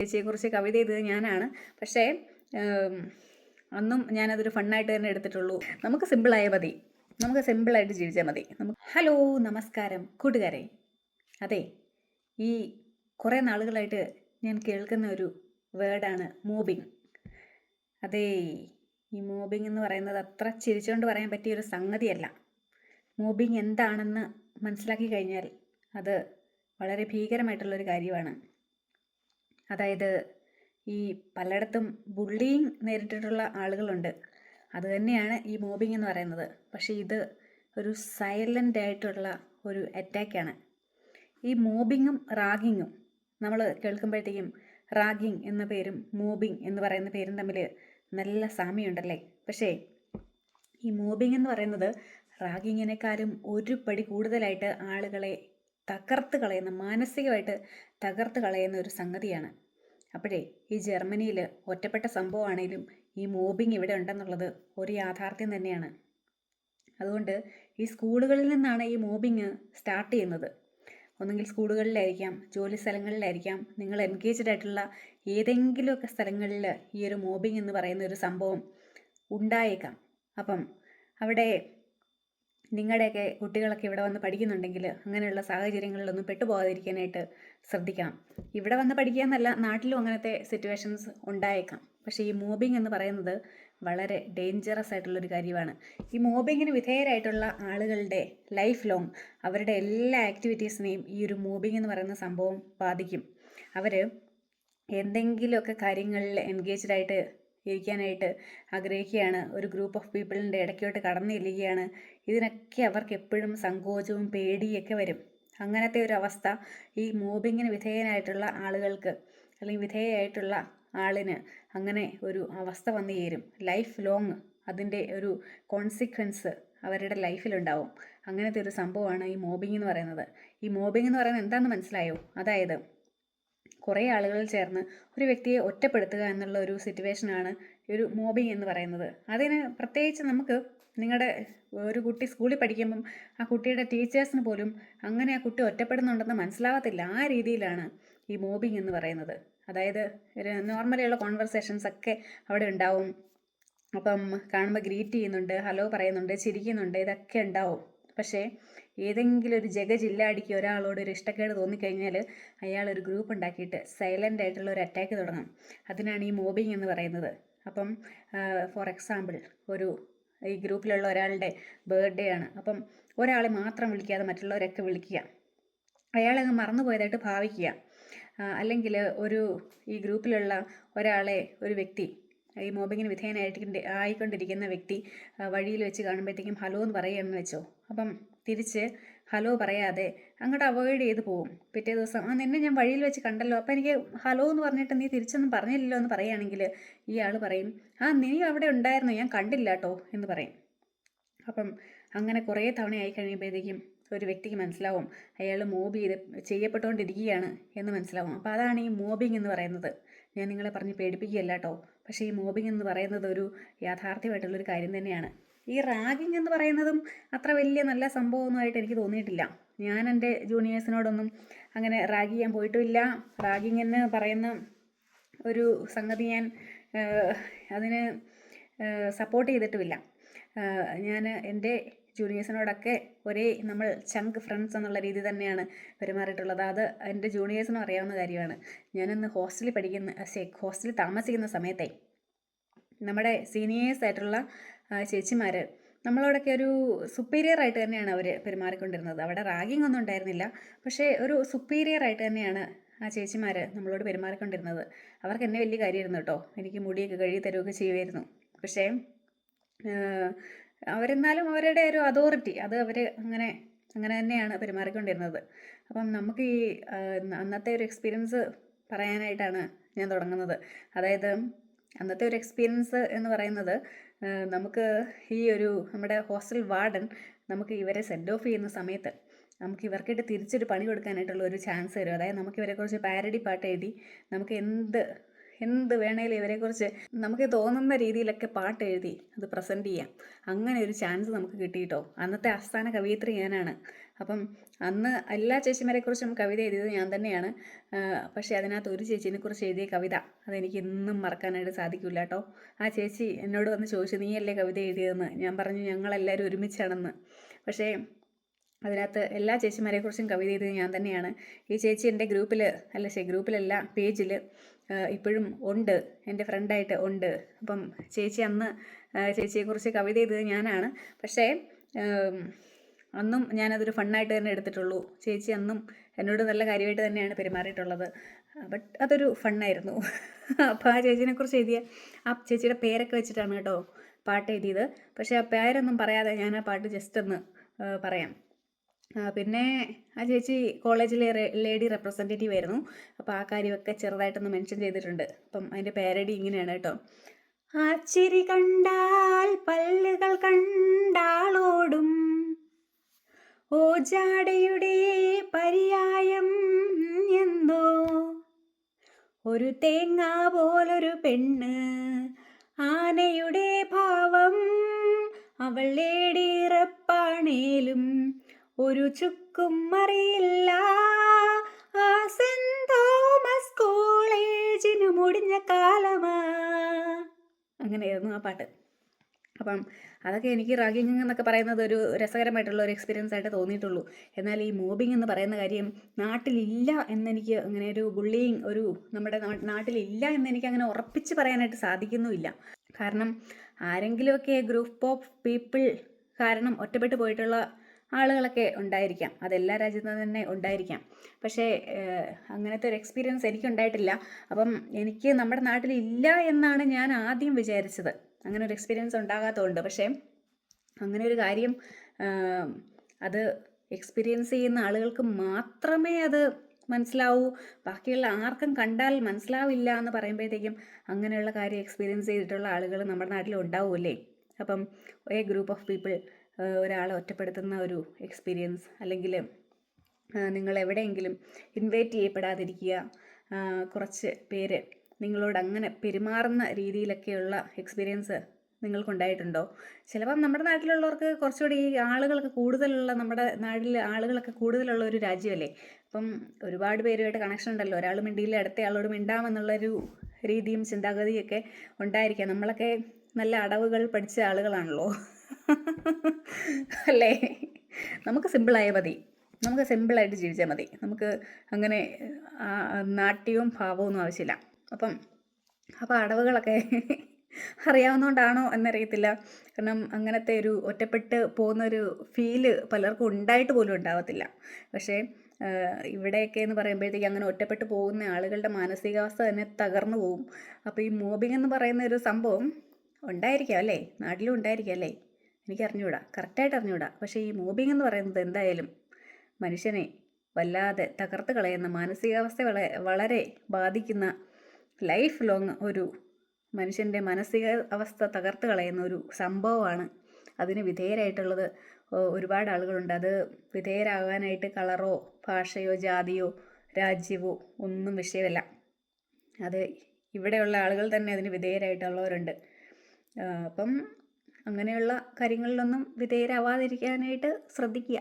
ചേച്ചിയെക്കുറിച്ച് കവിത ചെയ്തത് ഞാനാണ്. പക്ഷേ അന്നും ഞാനതൊരു ഫണ്ണായിട്ട് തന്നെ എടുത്തിട്ടുള്ളൂ. നമുക്ക് സിമ്പിളായ മതി. നമുക്ക് സിമ്പിളായിട്ട് ജീവിച്ചാൽ മതി. നമുക്ക് ഹലോ നമസ്കാരം. കൂട്ടുകാരെ അതെ ഈ കുറേ നാളുകളായിട്ട് ഞാൻ കേൾക്കുന്ന ഒരു വേർഡാണ് മൂബിങ് അതെ ഈ മൂബിങ് എന്ന് പറയുന്നത് അത്ര ചിരിച്ചുകൊണ്ട് പറയാൻ പറ്റിയ ഒരു സംഗതിയല്ല. മൂബിങ് എന്താണെന്ന് മനസ്സിലാക്കി കഴിഞ്ഞാൽ അത് വളരെ ഭീകരമായിട്ടുള്ളൊരു കാര്യമാണ്. അതായത് ഈ പലയിടത്തും ബുള്ളിയിങ് നേരിട്ടിട്ടുള്ള ആളുകളുണ്ട്. അത് തന്നെയാണ് ഈ മോബിങ് എന്ന് പറയുന്നത്. പക്ഷേ ഇത് ഒരു സൈലന്റ് ആയിട്ടുള്ള ഒരു അറ്റാക്കാണ് ഈ മോബിങ്ങും റാഗിങ്ങും നമ്മൾ കേൾക്കുമ്പോഴത്തേക്കും റാഗിങ് എന്ന പേരും മോബിങ് എന്ന് പറയുന്ന പേരും തമ്മിൽ നല്ല സാമ്യമുണ്ടല്ലേ? പക്ഷേ ഈ മോബിങ് എന്ന് പറയുന്നത് റാഗിങ്ങിനേക്കാളും ഒരു പടി കൂടുതലായിട്ട് ആളുകളെ തകർത്ത് കളയുന്ന മാനസികമായിട്ട് തകർത്ത് കളയുന്ന ഒരു സംഗതിയാണ്. അപ്പോഴേ ഈ ജർമ്മനിയിൽ ഒറ്റപ്പെട്ട സംഭവമാണേലും ഈ മോബിങ് ഇവിടെ ഉണ്ടെന്നുള്ളത് ഒരു യാഥാർത്ഥ്യം തന്നെയാണ്. അതുകൊണ്ട് ഈ സ്കൂളുകളിൽ നിന്നാണ് ഈ മോബിങ് സ്റ്റാർട്ട് ചെയ്യുന്നത്. ഒന്നുകിൽ സ്കൂളുകളിലായിരിക്കാം ജോലി സ്ഥലങ്ങളിലായിരിക്കാം നിങ്ങൾ എൻഗേജ്ഡ് ആയിട്ടുള്ള ഏതെങ്കിലുമൊക്കെ സ്ഥലങ്ങളിൽ ഈ ഒരു മോബിങ് എന്ന് പറയുന്ന ഒരു സംഭവം ഉണ്ടായേക്കാം. അപ്പം അവിടെ നിങ്ങളുടെയൊക്കെ കുട്ടികളൊക്കെ ഇവിടെ വന്ന് പഠിക്കുന്നുണ്ടെങ്കിൽ അങ്ങനെയുള്ള സാഹചര്യങ്ങളിലൊന്നും പെട്ടുപോകാതിരിക്കാനായിട്ട് ശ്രദ്ധിക്കണം. ഇവിടെ വന്ന് പഠിക്കുക എന്നല്ല നാട്ടിലും അങ്ങനത്തെ സിറ്റുവേഷൻസ് ഉണ്ടായേക്കാം. പക്ഷേ ഈ മോബിങ് എന്ന് പറയുന്നത് വളരെ ഡേഞ്ചറസ് ആയിട്ടുള്ളൊരു കാര്യമാണ്. ഈ മോബിങ്ങിന് വിധേയരായിട്ടുള്ള ആളുകളുടെ ലൈഫ് ലോങ് അവരുടെ എല്ലാ ആക്ടിവിറ്റീസിനെയും ഈ ഒരു മോബിങ് എന്ന് പറയുന്ന സംഭവം ബാധിക്കും. അവർ എന്തെങ്കിലുമൊക്കെ കാര്യങ്ങളിൽ എൻഗേജ്ഡ് ആയിട്ട് ഇരിക്കാനായിട്ട് ആഗ്രഹിക്കുകയാണ്. ഒരു ഗ്രൂപ്പ് ഓഫ് പീപ്പിളിന്റെ ഇടയ്ക്കോട്ട് കടന്നു ചെല്ലുകയാണ് ഇതിനൊക്കെ അവർക്ക് എപ്പോഴും സങ്കോചവും പേടിയൊക്കെ വരും. അങ്ങനത്തെ ഒരു അവസ്ഥ ഈ മോബിങ്ങിന് വിധേയനായിട്ടുള്ള ആളുകൾക്ക് അല്ലെങ്കിൽ വിധേയമായിട്ടുള്ള ആളിന് അങ്ങനെ ഒരു അവസ്ഥ വന്നു ചേരും. ലൈഫ് ലോങ് അതിന്റെ ഒരു കോൺസിക്വൻസ് അവരുടെ ലൈഫിലുണ്ടാവും അങ്ങനത്തെ ഒരു സംഭവമാണ് ഈ മോബിങ് എന്ന് പറയുന്നത്. ഈ മോബിങ് എന്ന് പറയുന്നത് എന്താണെന്ന് മനസ്സിലായോ? അതായത് കുറേ ആളുകൾ ചേർന്ന് ഒരു വ്യക്തിയെ ഒറ്റപ്പെടുത്തുക എന്നുള്ള ഒരു സിറ്റുവേഷനാണ് ഒരു മോബിങ് എന്ന് പറയുന്നത്. അതിന് പ്രത്യേകിച്ച് നമുക്ക് നിങ്ങളുടെ ഒരു കുട്ടി സ്കൂളിൽ പഠിക്കുമ്പം ആ കുട്ടിയുടെ ടീച്ചേഴ്സിന് പോലും അങ്ങനെ ആ കുട്ടി ഒറ്റപ്പെടുന്നുണ്ടെന്ന് മനസ്സിലാവത്തില്ല. ആ രീതിയിലാണ് ഈ മോബിങ് എന്ന് പറയുന്നത്. അതായത് നോർമലിയുള്ള കോൺവെർസേഷൻസ് ഒക്കെ അവിടെ ഉണ്ടാവും. അപ്പം കാണുമ്പോൾ ഗ്രീറ്റ് ചെയ്യുന്നുണ്ട് ഹലോ പറയുന്നുണ്ട് ചിരിക്കുന്നുണ്ട് ഇതൊക്കെ ഉണ്ടാവും. പക്ഷേ ഏതെങ്കിലും ഒരു ജഗജില്ലാടിക്ക് ഒരാളോട് ഒരു ഇഷ്ടക്കേട് തോന്നിക്കഴിഞ്ഞാൽ അയാൾ ഒരു ഗ്രൂപ്പ് ഉണ്ടാക്കിയിട്ട് സൈലന്റ് ആയിട്ടുള്ള ഒരു അറ്റാക്ക് തുടങ്ങും. അതിനാണ് ഈ മോബിങ് എന്ന് പറയുന്നത്. അപ്പം ഫോർ എക്സാമ്പിൾ ഒരു ഈ ഗ്രൂപ്പിലുള്ള ഒരാളുടെ ബർത്ത്ഡേ ആണ്. അപ്പം ഒരാളെ മാത്രം വിളിക്കാതെ മറ്റുള്ളവരൊക്കെ വിളിക്കുക. അയാളെ അങ്ങ് മറന്നുപോയതായിട്ട് ഭാവിക്കുക. അല്ലെങ്കിൽ ഒരു ഈ ഗ്രൂപ്പിലുള്ള ഒരാളെ ഒരു വ്യക്തി ഈ മോബിങ്ങിന് വിധേയനായിട്ട് ആയിക്കൊണ്ടിരിക്കുന്ന വ്യക്തി വഴിയിൽ വെച്ച് കാണുമ്പോഴത്തേക്കും ഹലോ എന്ന് പറയുകയെന്ന് വെച്ചോ. അപ്പം തിരിച്ച് ഹലോ പറയാതെ അങ്ങോട്ട് അവോയ്ഡ് ചെയ്ത് പോവും. പിറ്റേ ദിവസം ആ നിന്നെ ഞാൻ വഴിയിൽ വെച്ച് കണ്ടല്ലോ. അപ്പം എനിക്ക് ഹലോ എന്ന് പറഞ്ഞിട്ട് നീ തിരിച്ചൊന്നും പറഞ്ഞില്ലല്ലോ എന്ന് പറയുകയാണെങ്കിൽ ഈ ആൾ പറയും ആ നീ അവിടെ ഉണ്ടായിരുന്നു? ഞാൻ കണ്ടില്ല കേട്ടോ എന്ന് പറയും. അപ്പം അങ്ങനെ കുറേ തവണ തവണയായി കഴിയുമ്പോഴത്തേക്കും ഒരു വ്യക്തിക്ക് മനസ്സിലാവും അയാൾ മോബ് ചെയ്ത് ചെയ്യപ്പെട്ടുകൊണ്ടിരിക്കുകയാണ് എന്ന് മനസ്സിലാവും. അപ്പോൾ അതാണ് ഈ മോബിങ് എന്ന് പറയുന്നത്. ഞാൻ നിങ്ങളെ പറഞ്ഞ് പേടിപ്പിക്കുകയല്ല കേട്ടോ പക്ഷേ ഈ മോബിങ് എന്ന് പറയുന്നത് ഒരു യാഥാർത്ഥ്യമായിട്ടുള്ളൊരു കാര്യം തന്നെയാണ്. ഈ റാഗിങ് എന്ന് പറയുന്നതും അത്ര വലിയ നല്ല സംഭവമൊന്നുമായിട്ട് എനിക്ക് തോന്നിയിട്ടില്ല. ഞാൻ എന്റെ ജൂനിയേഴ്സിനോടൊന്നും അങ്ങനെ റാഗ് ചെയ്യാൻ പോയിട്ടുമില്ല. റാഗിങ് എന്ന് പറയുന്ന ഒരു സംഗതി ഞാൻ അതിന് സപ്പോർട്ട് ചെയ്തിട്ടുമില്ല. ഞാൻ എന്റെ ജൂനിയേഴ്സിനോടൊക്കെ ഒരേ നമ്മൾ ചങ്ക് ഫ്രണ്ട്സ് എന്നുള്ള രീതി തന്നെയാണ് പെരുമാറിയിട്ടുള്ളത്. അത് എന്റെ ജൂനിയേഴ്സിനും അറിയാവുന്ന കാര്യമാണ്. ഞാനിന്ന് ഹോസ്റ്റലിൽ പഠിക്കുന്ന ഹോസ്റ്റലിൽ താമസിക്കുന്ന സമയത്തെ നമ്മുടെ സീനിയേഴ്സ് ആയിട്ടുള്ള ചേച്ചിമാർ നമ്മളോടൊക്കെ ഒരു സുപ്പീരിയർ ആയിട്ട് തന്നെയാണ് അവർ പെരുമാറിക്കൊണ്ടിരുന്നത്. അവിടെ റാഗിംഗ് ഒന്നും ഉണ്ടായിരുന്നില്ല. പക്ഷേ ഒരു സുപ്പീരിയർ ആയിട്ട് തന്നെയാണ് ആ ചേച്ചിമാർ നമ്മളോട് പെരുമാറിക്കൊണ്ടിരുന്നത്. അവർക്ക് എന്നെ വലിയ കാര്യമായിരുന്നു കേട്ടോ. എനിക്ക് മുടിയൊക്കെ കഴുകി തരുകയൊക്കെ ചെയ്യുമായിരുന്നു. പക്ഷേ അവരെന്നാലും അവരുടെ ഒരു അതോറിറ്റി അത് അവർ അങ്ങനെ അങ്ങനെ തന്നെയാണ് പെരുമാറിക്കൊണ്ടിരുന്നത്. അപ്പം നമുക്ക് ഈ അന്നത്തെ ഒരു എക്സ്പീരിയൻസ് പറയാനായിട്ടാണ് ഞാൻ തുടങ്ങുന്നത്. അതായത് അന്നത്തെ ഒരു എക്സ്പീരിയൻസ് എന്ന് പറയുന്നത് നമുക്ക് ഈ ഒരു നമ്മുടെ ഹോസ്റ്റൽ വാർഡൻ നമുക്ക് ഇവരെ സെൻഡ് ഓഫ് ചെയ്യുന്ന സമയത്ത് നമുക്ക് ഇവർക്കിട്ട് തിരിച്ചൊരു പണി കൊടുക്കാനായിട്ടുള്ള ഒരു ചാൻസ് തരും. അതായത് നമുക്ക് ഇവരെക്കുറിച്ച് പാരഡി പാട്ട് എഴുതി നമുക്ക് എന്ത് എന്ത് വേണേലും ഇവരെക്കുറിച്ച് നമുക്ക് തോന്നുന്ന രീതിയിലൊക്കെ പാട്ട് എഴുതി അത് പ്രസന്റ് ചെയ്യാം. അങ്ങനെ ഒരു ചാൻസ് നമുക്ക് കിട്ടിയിട്ടോ? അന്നത്തെ ആസ്ഥാന കവിയത്രി ഞാനാണ്. അപ്പം അന്ന് എല്ലാ ചേച്ചിമാരെക്കുറിച്ചും കവിത എഴുതിയത് ഞാൻ തന്നെയാണ്. പക്ഷേ അതിനകത്ത് ഒരു ചേച്ചീനെക്കുറിച്ച് എഴുതിയ കവിത അതെനിക്ക് ഇന്നും മറക്കാനായിട്ട് സാധിക്കില്ല കേട്ടോ ആ ചേച്ചി എന്നോട് വന്ന് ചോദിച്ചു നീയല്ലേ കവിത എഴുതിയതെന്ന്? ഞാൻ പറഞ്ഞു ഞങ്ങളെല്ലാവരും ഒരുമിച്ചാണെന്ന്. പക്ഷേ അതിനകത്ത് എല്ലാ ചേച്ചിമാരെക്കുറിച്ചും കവിത ചെയ്തത് ഞാൻ തന്നെയാണ്. ഈ ചേച്ചി എന്റെ ഗ്രൂപ്പിൽ അല്ല ശരി ഗ്രൂപ്പിലല്ല പേജിൽ ഇപ്പോഴും ഉണ്ട്. എന്റെ ഫ്രണ്ടായിട്ട് ഉണ്ട്. അപ്പം ചേച്ചി അന്ന് ചേച്ചിയെക്കുറിച്ച് കവിത ചെയ്തത് ഞാനാണ്. പക്ഷേ അന്നും ഞാനതൊരു ഫണ്ണായിട്ട് തന്നെ എടുത്തിട്ടുള്ളൂ. ചേച്ചി അന്നും എന്നോട് നല്ല കാര്യമായിട്ട് തന്നെയാണ് പെരുമാറിയിട്ടുള്ളത്. ബട്ട് അതൊരു ഫണ്ണായിരുന്നു. അപ്പോൾ ആ ചേച്ചിനെക്കുറിച്ച് എഴുതിയ ആ ചേച്ചിയുടെ പേരൊക്കെ വെച്ചിട്ടാണ് കേട്ടോ പാട്ട് എഴുതിയത്. പക്ഷേ ആ പേരൊന്നും പറയാതെ ഞാൻ ആ പാട്ട് ജസ്റ്റ് ഒന്ന് പറയാം. പിന്നെ ആ ചേച്ചി കോളേജിലെ ലേഡി റെപ്രസെന്റേറ്റീവ് ആയിരുന്നു. അപ്പോൾ ആ കാര്യമൊക്കെ ചെറുതായിട്ടൊന്ന് മെൻഷൻ ചെയ്തിട്ടുണ്ട്. അപ്പം അതിന്റെ പാരഡി ഇങ്ങനെയാണ് കേട്ടോ. ആ ചിരി കണ്ടാൽ പല്ലുകൾ കണ്ടാളോടും ഓ ജാടയുടെ പര്യായം എന്തോ? ഒരു തേങ്ങ പോലൊരു പെണ്ണ് ആനയുടെ ഭാവം അവൾ ലേടിറപ്പാണേലും ഒരു ചുക്കും അറിയില്ല. ആ സെന്റ് തോമസ് കോളേജിന് മുടിഞ്ഞ കാലമാ. അങ്ങനെയായിരുന്നു ആ പാട്ട്. അപ്പം അതൊക്കെ എനിക്ക് റാഗിങ് എന്നൊക്കെ പറയുന്നത് ഒരു രസകരമായിട്ടുള്ള ഒരു എക്സ്പീരിയൻസ് ആയിട്ട് തോന്നിയിട്ടുള്ളൂ. എന്നാൽ ഈ മോബിങ് എന്ന് പറയുന്ന കാര്യം നാട്ടിലില്ല എന്നെനിക്ക് അങ്ങനെ ഒരു ബുള്ളിങ് ഒരു നമ്മുടെ നാട്ടിലില്ല എന്നെനിക്ക് അങ്ങനെ ഉറപ്പിച്ച് പറയാനായിട്ട് സാധിക്കുന്നുമില്ല. കാരണം ആരെങ്കിലുമൊക്കെ ഗ്രൂപ്പ് ഓഫ് പീപ്പിൾ കാരണം ഒറ്റപ്പെട്ടു പോയിട്ടുള്ള ആളുകളൊക്കെ ഉണ്ടായിരിക്കാം. അതെല്ലാ രാജ്യത്തും തന്നെ ഉണ്ടായിരിക്കാം. പക്ഷേ അങ്ങനത്തെ ഒരു എക്സ്പീരിയൻസ് എനിക്കുണ്ടായിട്ടില്ല അപ്പം എനിക്ക് നമ്മുടെ നാട്ടിൽ ഇല്ല എന്നാണ് ഞാൻ ആദ്യം വിചാരിച്ചത്. അങ്ങനെ ഒരു എക്സ്പീരിയൻസ് ഉണ്ടാകാത്തതുകൊണ്ട്. പക്ഷേ അങ്ങനെ ഒരു കാര്യം അത് എക്സ്പീരിയൻസ് ചെയ്യുന്ന ആളുകൾക്ക് മാത്രമേ അത് മനസ്സിലാവൂ. ബാക്കിയുള്ള ആർക്കും കണ്ടാൽ മനസ്സിലാവില്ല എന്ന് പറയുമ്പോഴത്തേക്കും അങ്ങനെയുള്ള കാര്യം എക്സ്പീരിയൻസ് ചെയ്തിട്ടുള്ള ആളുകൾ നമ്മുടെ നാട്ടിൽ ഉണ്ടാവുമല്ലേ അപ്പം എ ഗ്രൂപ്പ് ഓഫ് പീപ്പിൾ ഒരാളെ ഒറ്റപ്പെടുത്തുന്ന ഒരു എക്സ്പീരിയൻസ് അല്ലെങ്കിൽ നിങ്ങൾ എവിടെയെങ്കിലും ഇൻവൈറ്റ് ചെയ്യപ്പെടാതിരിക്കുക കുറച്ച് പേര് നിങ്ങളോട് അങ്ങനെ പെരുമാറുന്ന രീതിയിലൊക്കെയുള്ള എക്സ്പീരിയൻസ് നിങ്ങൾക്കുണ്ടായിട്ടുണ്ടോ? ചിലപ്പം നമ്മുടെ നാട്ടിലുള്ളവർക്ക് കുറച്ചുകൂടി ഈ ആളുകളൊക്കെ കൂടുതലുള്ള നമ്മുടെ നാട്ടിൽ ആളുകളൊക്കെ കൂടുതലുള്ള ഒരു രാജ്യമല്ലേ? അപ്പം ഒരുപാട് പേരുമായിട്ട് കണക്ഷൻ ഉണ്ടല്ലോ. ഒരാൾ മിണ്ടിയിൽ അടുത്ത ആളോട് മിണ്ടാമെന്നുള്ളൊരു രീതിയും ചിന്താഗതിയൊക്കെ ഉണ്ടായിരിക്കാം. നമ്മളൊക്കെ നല്ല അടവുകൾ പഠിച്ച ആളുകളാണല്ലോ. അല്ലേ? നമുക്ക് സിമ്പിളായ മതി. നമുക്ക് സിമ്പിളായിട്ട് ജീവിച്ചാൽ മതി. നമുക്ക് അങ്ങനെ നാട്യവും ഭാവവും ഒന്നും ആവശ്യമില്ല. അപ്പം അപ്പോൾ അടവുകളൊക്കെ അറിയാവുന്നതുകൊണ്ടാണോ എന്നറിയത്തില്ല. കാരണം അങ്ങനത്തെ ഒരു ഒറ്റപ്പെട്ട് പോകുന്നൊരു ഫീൽ പലർക്കും ഉണ്ടായിട്ട് പോലും ഉണ്ടാവത്തില്ല. പക്ഷേ ഇവിടെയൊക്കെ എന്ന് പറയുമ്പോഴത്തേക്ക് അങ്ങനെ ഒറ്റപ്പെട്ട് പോകുന്ന ആളുകളുടെ മാനസികാവസ്ഥ തന്നെ തകർന്നു പോകും അപ്പോൾ ഈ മോബിംഗ് എന്ന് പറയുന്ന ഒരു സംഭവം ഉണ്ടായിരിക്കാം അല്ലേ? നാട്ടിലും ഉണ്ടായിരിക്കാം അല്ലേ? എനിക്ക് അറിഞ്ഞുകൂടാ കറക്റ്റായിട്ട് അറിഞ്ഞുകൂടാ പക്ഷേ ഈ മോബിംഗ് എന്ന് പറയുന്നത് എന്തായാലും മനുഷ്യനെ വല്ലാതെ തകർത്ത് കളയുന്ന മാനസികാവസ്ഥ വളരെ ബാധിക്കുന്ന ലൈഫ് ലോങ് ഒരു മനുഷ്യന്റെ മാനസിക അവസ്ഥ തകർത്ത് കളയുന്ന ഒരു സംഭവമാണ്. അതിന് വിധേയരായിട്ടുള്ളത് ഒരുപാട് ആളുകളുണ്ട്. അത് വിധേയരാകാനായിട്ട് കളറോ ഭാഷയോ ജാതിയോ രാജ്യമോ ഒന്നും വിഷയമല്ല. അത് ഇവിടെയുള്ള ആളുകൾ തന്നെ അതിന് വിധേയരായിട്ടുള്ളവരുണ്ട്. അപ്പം അങ്ങനെയുള്ള കാര്യങ്ങളിലൊന്നും വിധേയരാവാതിരിക്കാനായിട്ട് ശ്രദ്ധിക്കുക.